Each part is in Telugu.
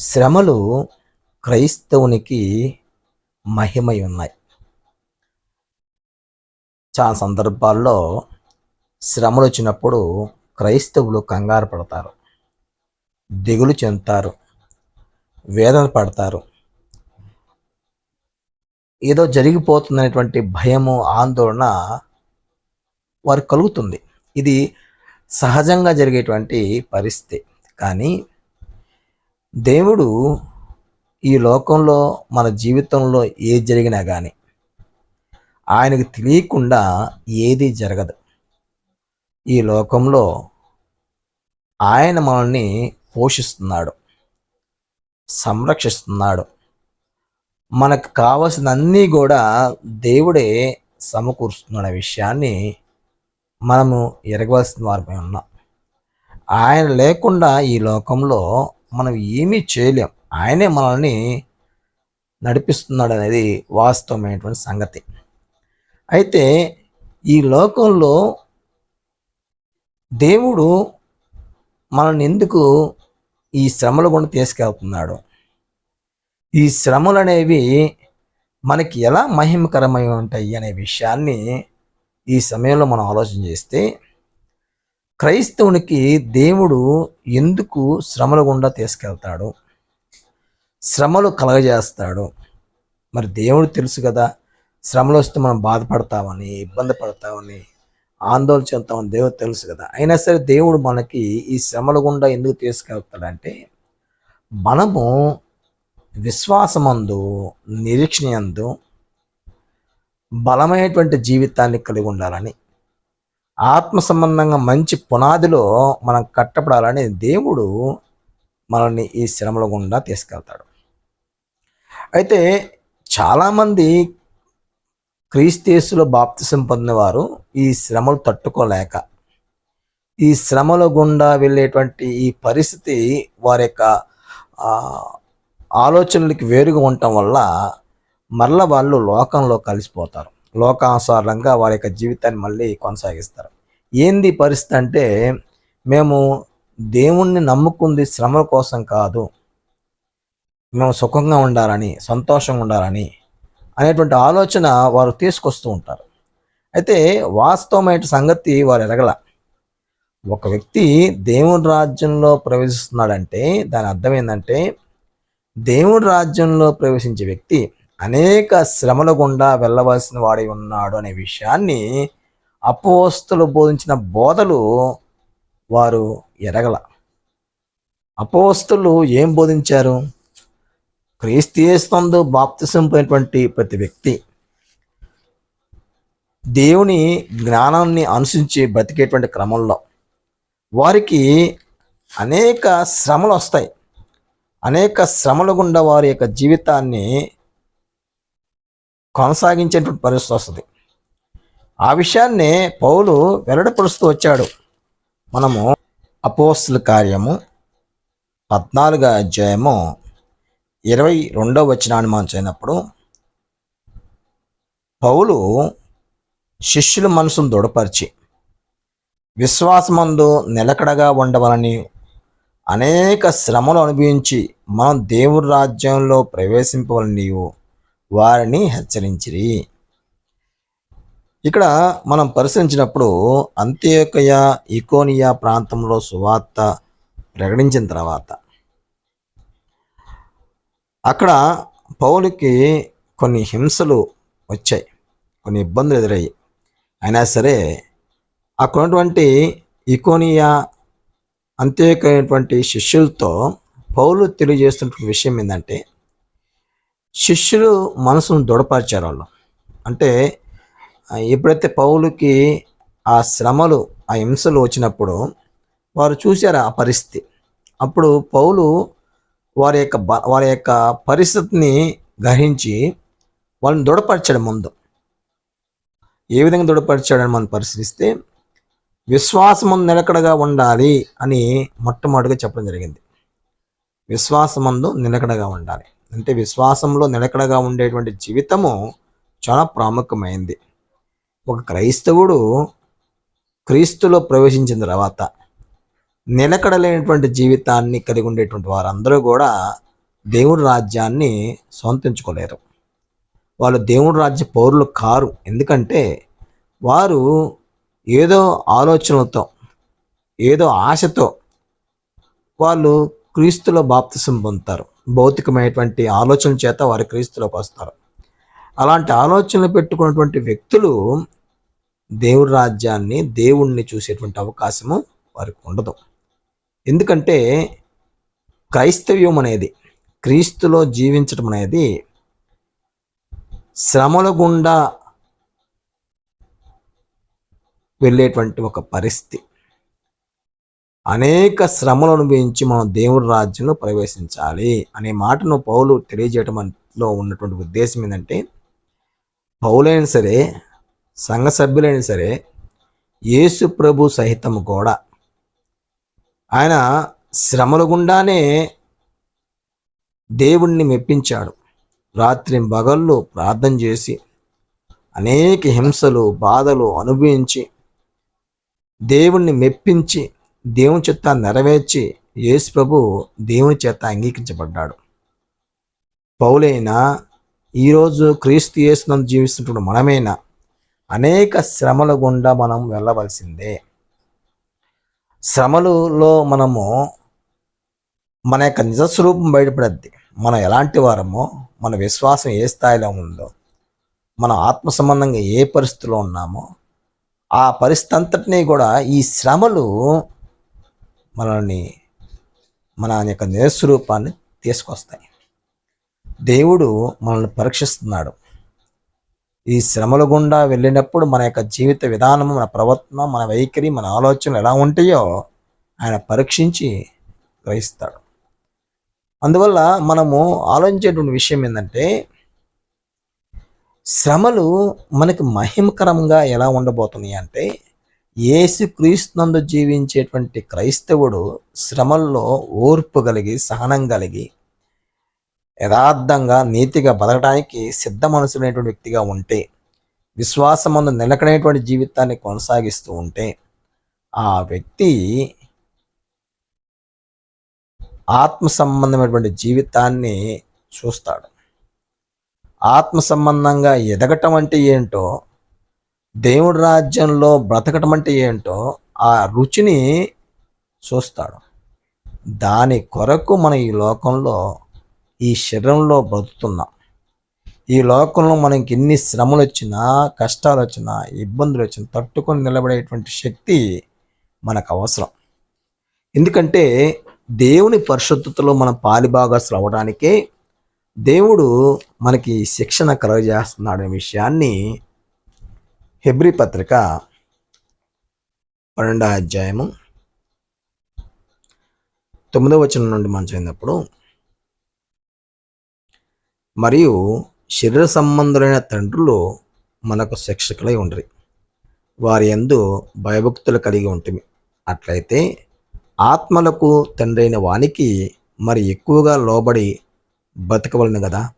శ్రమలు క్రైస్తవునికి మహిమై ఉన్నాయి. చాలా సందర్భాల్లో శ్రమలు వచ్చినప్పుడు క్రైస్తవులు కంగారు పడతారు దిగులు చెందుతారు వేదన పడతారు. ఏదో జరిగిపోతుందనేటువంటి భయము ఆందోళన వారికి కలుగుతుంది. ఇది సహజంగా జరిగేటువంటి పరిస్థితి. కానీ దేవుడు ఈ లోకంలో మన జీవితంలో ఏది జరిగినా కానీ ఆయనకు తెలియకుండా ఏది జరగదు. ఈ లోకంలో ఆయన మనల్ని పోషిస్తున్నాడు సంరక్షిస్తున్నాడు. మనకు కావలసినన్నీ కూడా దేవుడే సమకూరుస్తున్నాడు విషయాన్ని మనము ఎరగవలసిన వారిపై ఉన్నాం. ఆయన లేకుండా ఈ లోకంలో మనం ఏమీ చేయలేం. ఆయనే మనల్ని నడిపిస్తున్నాడు అనేది వాస్తవమైనటువంటి సంగతి. అయితే ఈ లోకంలో దేవుడు మనల్ని ఎందుకు ఈ శ్రమల గుండా తీసుకెళ్తున్నాడు? ఈ శ్రమలు అనేవి మనకి ఎలా మహిమకరమై ఉంటాయి అనే విషయాన్ని ఈ సమయంలో మనం ఆలోచన చేస్తే క్రైస్తవునికి దేవుడు ఎందుకు శ్రమల గుండా తీసుకెళ్తాడు? శ్రమలు కలగజేస్తాడు. మరి దేవుడు తెలుసు కదా శ్రమలు వస్తే మనం బాధపడతామని ఇబ్బంది పడతామని ఆందోళన చెందుతామని దేవుడు తెలుసు కదా. అయినా సరే దేవుడు మనకి ఈ శ్రమల గుండా ఎందుకు తీసుకెళ్తాడంటే మనము విశ్వాసమందు నిరీక్షణయందు బలమైనటువంటి జీవితాన్ని కలిగి ఉండాలని. ఆత్మ సంబంధంగా మంచి పునాదిలో మనం కట్టపడాలని దేవుడు మనల్ని ఈ శ్రమల గుండా తీసుకెళ్తాడు. అయితే చాలామంది క్రీస్తేసులో బాప్తిసం పొందినవారు ఈ శ్రమలు తట్టుకోలేక ఈ శ్రమల గుండా వెళ్ళేటువంటి ఈ పరిస్థితి వారి యొక్క ఆలోచనలకి వేరుగా ఉండటం వల్ల మరల వాళ్ళు లోకంలో కలిసిపోతారు. లోకానుసారంగా వారి యొక్క జీవితాన్ని మళ్ళీ కొనసాగిస్తారు. ఏంది పరిస్థితి అంటే మేము దేవుణ్ణి నమ్ముకుంది శ్రమల కోసం కాదు. మేము సుఖంగా ఉండాలని సంతోషంగా ఉండాలని అనేటువంటి ఆలోచన వారు తీసుకొస్తూ ఉంటారు. అయితే వాస్తవమైన సంగతి వారు ఎరగల. ఒక వ్యక్తి దేవుని రాజ్యంలో ప్రవేశిస్తున్నాడంటే దాని అర్థం ఏంటంటే దేవుడి రాజ్యంలో ప్రవేశించే వ్యక్తి అనేక శ్రమల గుండా వెళ్ళవలసిన వాడై ఉన్నాడు అనే విషయాన్ని అపోస్తులు బోధించిన బోధలు వారు ఎరగల. అపోస్తులు ఏం బోధించారు? క్రీస్తీస్తందు బాప్తిసం పోయినటువంటి ప్రతి వ్యక్తి దేవుని జ్ఞానాన్ని అనుసరించి బ్రతికేటువంటి క్రమంలో వారికి అనేక శ్రమలు వస్తాయి. అనేక శ్రమల గుండా వారి యొక్క జీవితాన్ని కొనసాగించేటువంటి పరిస్థితి వస్తుంది. ఆ విషయాన్ని పౌలు వెల్లడిపరుస్తూ వచ్చాడు. మనము అపోస్తుల కార్యము పద్నాలుగో అధ్యాయము ఇరవై రెండవ వచనాన్ని మనం చేయనప్పుడు పౌలు శిష్యుల మనసును దృఢపరిచి విశ్వాసమందు నిలకడగా ఉండవలని అనేక శ్రమలు అనుభవించి మనం దేవుడి రాజ్యంలో ప్రవేశింపవలని నీవు వారిని హెచ్చరించిరి. ఇక్కడ మనం పరిశీలించినప్పుడు అంత్యోకయ ఇకోనియా ప్రాంతంలో సువార్త ప్రకటించిన తర్వాత అక్కడ పౌలుకి కొన్ని హింసలు వచ్చాయి కొన్ని ఇబ్బందులు ఎదురయ్యాయి. అయినా సరే అక్కడ ఉన్నటువంటి ఇకోనియా అంతేకైనటువంటి శిష్యులతో పౌలు తెలియజేస్తున్న విషయం ఏంటంటే శిష్యులు మనసును దృఢపరిచారు వాళ్ళు. అంటే ఎప్పుడైతే పౌలుకి ఆ శ్రమలు ఆ హింసలు వచ్చినప్పుడు వారు చూశారు ఆ పరిస్థితి. అప్పుడు పౌలు వారి యొక్క బ- వారి యొక్క పరిస్థితిని గ్రహించి వాళ్ళని దృఢపరిచాడు ముందు. ఏ విధంగా దృఢపరిచాడని మనం పరిశీలిస్తే విశ్వాసమందు నిలకడగా ఉండాలి అని మొట్టమొదటిగా చెప్పడం జరిగింది. విశ్వాసమందు నిలకడగా ఉండాలి. అంటే విశ్వాసంలో నిలకడగా ఉండేటువంటి జీవితము చాలా ప్రాముఖ్యమైంది. ఒక క్రైస్తవుడు క్రీస్తులో ప్రవేశించిన తర్వాత నిలకడలేనటువంటి జీవితాన్ని కలిగి ఉండేటువంటి వారందరూ కూడా దేవుడి రాజ్యాన్ని సొంతించుకోలేరు వాళ్ళు దేవుడి రాజ్య పౌరులు కారు. ఎందుకంటే వారు ఏదో ఆలోచనలతో ఏదో ఆశతో వాళ్ళు క్రీస్తులో బాప్తిసం పొందుతారు. భౌతికమైనటువంటి ఆలోచన చేత వారు క్రీస్తులోకి వస్తారు. అలాంటి ఆలోచనలు పెట్టుకున్నటువంటి వ్యక్తులు దేవుడి రాజ్యాన్ని దేవుణ్ణి చూసేటువంటి అవకాశము వారికి ఉండదు. ఎందుకంటే క్రైస్తవ్యం అనేది క్రీస్తులో జీవించడం అనేది శ్రమల గుండా వెళ్ళేటువంటి ఒక పరిస్థితి. అనేక శ్రమలు అనుభవించి మనం దేవుడి రాజ్యంలో ప్రవేశించాలి అనే మాటను పౌలు తెలియజేయటంలో ఉన్నటువంటి ఉద్దేశం ఏంటంటే పౌలైనా సరే సంఘ సభ్యులైనా సరే యేసు ప్రభు సహితం కూడా ఆయన శ్రమల గుండానే దేవుణ్ణి మెప్పించాడు. రాత్రి పగళ్ళు ప్రార్థన చేసి అనేక హింసలు బాధలు అనుభవించి దేవుణ్ణి మెప్పించి దేవుని చేత నెరవేర్చి యేసు ప్రభు దేవుని చేత అంగీకరించబడ్డాడు. పౌలైనా ఈరోజు క్రీస్తు యేసునందు జీవిస్తున్న మనమైనా అనేక శ్రమల గుండా మనం వెళ్ళవలసిందే. శ్రమలలో మనము మన యొక్క నిజస్వరూపం బయటపడద్ది. మనం ఎలాంటి వారమో మన విశ్వాసం ఏ స్థాయిలో ఉందో మన ఆత్మ సంబంధంగా ఏ పరిస్థితిలో ఉన్నామో ఆ పరిస్థితి అంతటినీ కూడా ఈ శ్రమలు మనల్ని మన యొక్క నిజస్వరూపాన్ని తీసుకొస్తాయి. దేవుడు మనల్ని పరీక్షిస్తున్నాడు. ఈ శ్రమల గుండా వెళ్ళినప్పుడు మన యొక్క జీవిత విధానం మన ప్రవర్తన మన వైఖరి మన ఆలోచనలు ఎలా ఉంటాయో ఆయన పరీక్షించి గ్రహిస్తాడు. అందువల్ల మనము ఆలోచించేటువంటి విషయం ఏంటంటే శ్రమలు మనకి మహిమకరంగా ఎలా ఉండబోతున్నాయి అంటే నందు జీవించేటువంటి క్రైస్తవుడు శ్రమల్లో ఓర్పు కలిగి సహనం కలిగి యథార్థంగా నీతిగా బతకడానికి సిద్ధ మనసులైనటువంటి వ్యక్తిగా ఉంటే విశ్వాసమందు నిలకడైనటువంటి జీవితాన్ని కొనసాగిస్తూ ఉంటే ఆ వ్యక్తి ఆత్మ సంబంధమైనటువంటి జీవితాన్ని చూస్తాడు. ఆత్మ సంబంధంగా ఎదగటం అంటే ఏంటో దేవుడి రాజ్యంలో బ్రతకటం అంటే ఏంటో ఆ రుచిని చూస్తాడు. దాని కొరకు మనం ఈ లోకంలో ఈ శరీరంలో బ్రతుకుతున్నాం. ఈ లోకంలో మనకి ఎన్ని శ్రమలు వచ్చినా కష్టాలు వచ్చినా ఇబ్బందులు వచ్చినా తట్టుకొని నిలబడేటువంటి శక్తి మనకు అవసరం ఎందుకంటే దేవుని పరిశుద్ధతలో మనం పాలిభాగస్తులు అవడానికే దేవుడు మనకి శిక్షణ కలుగజేస్తున్నాడు అనే విషయాన్ని హెబ్రి పత్రిక పన్నెండో అధ్యాయము తొమ్మిదవ వచనం నుండి మనం చదివినప్పుడు మరియు శరీర సంబంధులైన తండ్రులు మనకు శిక్షకులై ఉండరు. వారి యందు భయభక్తులు కలిగి ఉంటుంది అట్లయితే ఆత్మలకు తండ్రైన వానికి మరి ఎక్కువగా లోబడి బతకవలను కదా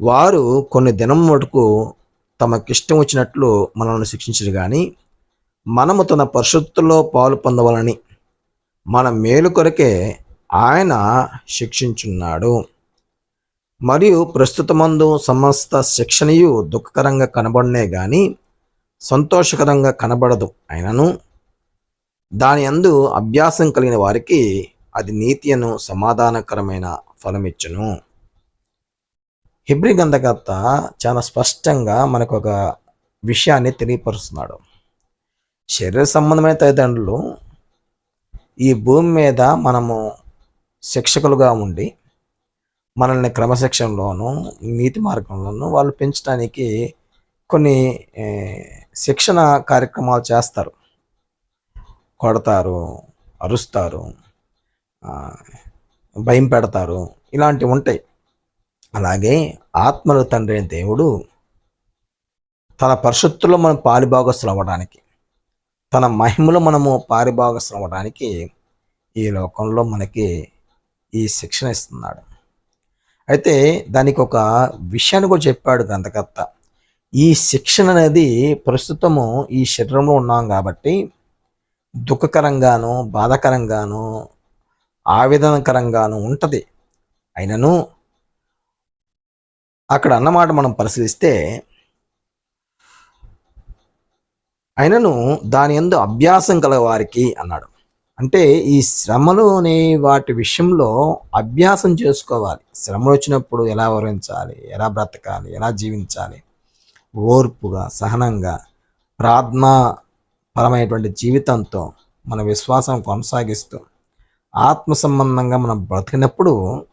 వారు కొన్ని దినం మటుకు తమకిష్టం వచ్చినట్లు మనల్ని శిక్షించరు కానీ మనము తన పరిశుద్ధుల్లో పాలు పొందవాలని మన మేలు కొరకే ఆయన శిక్షించున్నాడు. మరియు ప్రస్తుతమందు సమస్త శిక్షణయు దుఃఖకరంగా కనబడనే కానీ సంతోషకరంగా కనబడదు అయినను. దాని అందు అభ్యాసం కలిగిన వారికి అది నీతియను సమాధానకరమైన ఫలమిచ్చును. హిబ్రి గంధకర్త చాలా స్పష్టంగా మనకు ఒక విషయాన్ని తెలియపరుస్తున్నాడు. శరీర సంబంధమైన తల్లిదండ్రులు ఈ భూమి మీద మనము శిక్షకులుగా ఉండి మనల్ని క్రమశిక్షణలోను నీతి మార్గంలోను వాళ్ళు పెంచడానికి కొన్ని శిక్షణ కార్యక్రమాలు చేస్తారు. కొడతారు అరుస్తారు భయం పెడతారు ఇలాంటివి ఉంటాయి. అలాగే ఆత్మల తండ్రి అయిన దేవుడు తన పరిశుద్ధుల్లో మనం పాలిభాగస్తులు అవ్వడానికి తన మహిమలో మనము పారిభాగస్తులు అవ్వడానికి ఈ లోకంలో మనకి ఈ శిక్షణ ఇస్తున్నాడు. అయితే దానికి ఒక విషయాన్ని కూడా చెప్పాడు గ్రంథకర్త. ఈ శిక్షణ అనేది ప్రస్తుతము ఈ శరీరంలో ఉన్నాం కాబట్టి దుఃఖకరంగాను బాధకరంగాను ఆవేదనకరంగాను ఉంటుంది. అయినను అక్కడ అన్నమాట మనం పరిశీలిస్తే ఆయనను దాని ఎందు అభ్యాసం కలవారికి అన్నాడు. అంటే ఈ శ్రమలు అనే వాటి విషయంలో అభ్యాసం చేసుకోవాలి. శ్రమలు వచ్చినప్పుడు ఎలా వివరించాలి ఎలా బ్రతకాలి ఎలా జీవించాలి? ఓర్పుగా సహనంగా ప్రార్థనా పరమైనటువంటి జీవితంతో మన విశ్వాసం కొనసాగిస్తూ ఆత్మ సంబంధంగా మనం బ్రతికినప్పుడు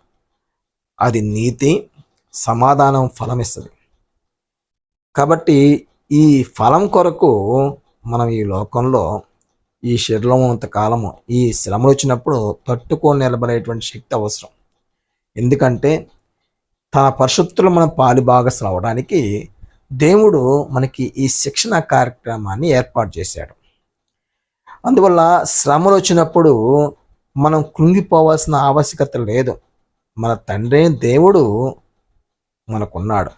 అది నీతి సమాధానం ఫలం ఇస్తుంది కాబట్టి ఈ ఫలం కొరకు మనం ఈ లోకంలో ఈ శరీరం ఉన్నంత కాలము ఈ శ్రమలు వచ్చినప్పుడు తట్టుకొని నిలబడేటువంటి శక్తి అవసరం. ఎందుకంటే తన పరిశుద్ధులు మనం పాలిభాగస్లు అవడానికి దేవుడు మనకి ఈ శిక్షణ కార్యక్రమాన్ని ఏర్పాటు చేశాడు. అందువల్ల శ్రమలు వచ్చినప్పుడు మనం కృంగిపోవాల్సిన ఆవశ్యకత లేదు. మన తండ్రి దేవుడు మనకున్నాడు.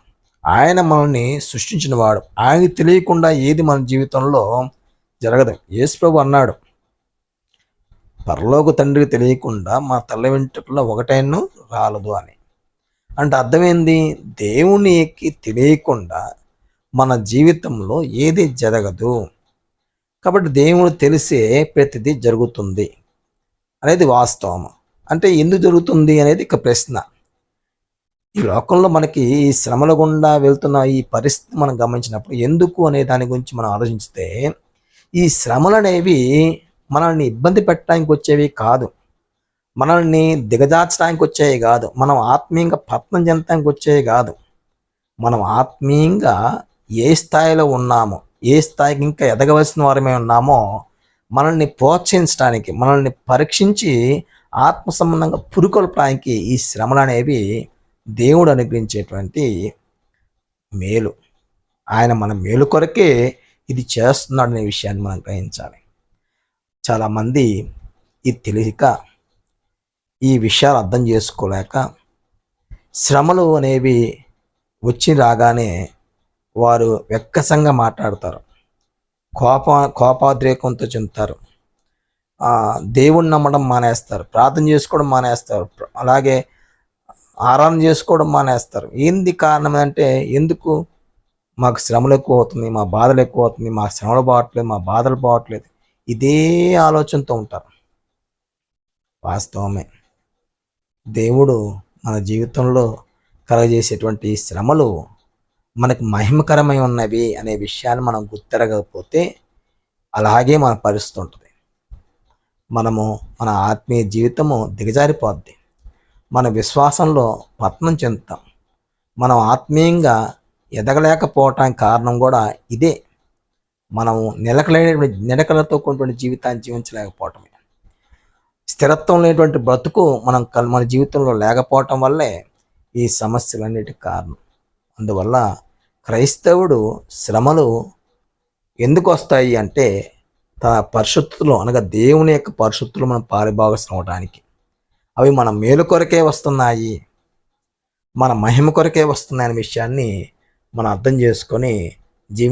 ఆయన మనల్ని సృష్టించినవాడు. ఆయనకి ఆయన తెలియకుండా ఏది మన జీవితంలో జరగదు. యేసుప్రభు అన్నాడు పరలోక తండ్రికి తెలియకుండా మా తల్ల వెంట్రుకల్లో ఒకటైను రాలదు అని. అంటే అర్థమైంది దేవునికి తెలియకుండా మన జీవితంలో ఏది జరగదు. కాబట్టి దేవుడు తెలిసే ప్రతిదీ జరుగుతుంది. అనేది వాస్తవం. అంటే ఎందుకు జరుగుతుంది అనేది ఇక ప్రశ్న. ఈ లోకంలో మనకి ఈ శ్రమల గుండా వెళ్తున్న ఈ పరిస్థితి మనం గమనించినప్పుడు ఎందుకు అనే దాని గురించి మనం ఆలోచిస్తే ఈ శ్రమలు అనేవి మనల్ని ఇబ్బంది పెట్టడానికి వచ్చేవి కాదు. మనల్ని దిగజార్చడానికి వచ్చేవి కాదు. మనం ఆత్మీయంగా పతనం చెందడానికి వచ్చేవి కాదు. మనం ఆత్మీయంగా ఏ స్థాయిలో ఉన్నామో ఏ స్థాయికి ఇంకా ఎదగవలసిన వారమే ఉన్నామో మనల్ని ప్రోత్సహించడానికి మనల్ని పరీక్షించి ఆత్మ సంబంధంగా పురుకొల్పడానికి ఈ శ్రమలు అనేవి దేవుడు అనుగ్రహించేటువంటి మేలు. ఆయన మన మేలు కొరకే ఇది చేస్తున్నాడు అనే విషయాన్ని మనం గ్రహించాలి. చాలామంది ఇది తెలియక ఈ విషయాలు అర్థం చేసుకోలేక శ్రమలు అనేవి వచ్చి రాగానే వారు వెక్కసంగా మాట్లాడతారు. కోప కోపాద్రేకంతో చెందుతారు. దేవుణ్ణి నమ్మడం మానేస్తారు. ప్రార్థన చేసుకోవడం మానేస్తారు. అలాగే ఆరాధన చేసుకోవడం మానేస్తారు. ఏంది కారణం అంటే ఎందుకు? మాకు శ్రమలు ఎక్కువ అవుతుంది మా బాధలు ఎక్కువ అవుతుంది మా శ్రమలు పోవట్లేదు మా బాధలు పోవట్లేదు ఇదే ఆలోచనతో ఉంటారు. వాస్తవమే. దేవుడు మన జీవితంలో కలగజేసేటువంటి శ్రమలు మనకు మహిమకరమై ఉన్నవి అనే విషయాన్ని మనం గుర్తెరగకపోతే అలాగే మన పరిస్థితి ఉంటుంది. మనము మన ఆత్మీయ జీవితము దిగజారిపోద్ది. మన విశ్వాసంలో పతనం చెందుతాం. మనం ఆత్మీయంగా ఎదగలేకపోవటానికి కారణం కూడా ఇదే. మనము నిలకలేనటువంటి నిలకలతో కూడినటువంటి జీవితాన్ని జీవించలేకపోవటమే. స్థిరత్వం లేనటువంటి బ్రతుకు మనం కల్- మన జీవితంలో లేకపోవటం వల్లే ఈ సమస్యలన్నిటికి కారణం. అందువల్ల క్రైస్తవుడు శ్రమలు ఎందుకు వస్తాయి అంటే తన పరిశుద్ధులు అనగా దేవుని యొక్క పరిశుద్ధులు మనం పారిభాగస్తం అవడానికి అవి మన మేలు కొరకే వస్తున్నాయి. మన మహిమ కొరకే వస్తున్నాయనే విషయాన్ని మనం అర్థం చేసుకొని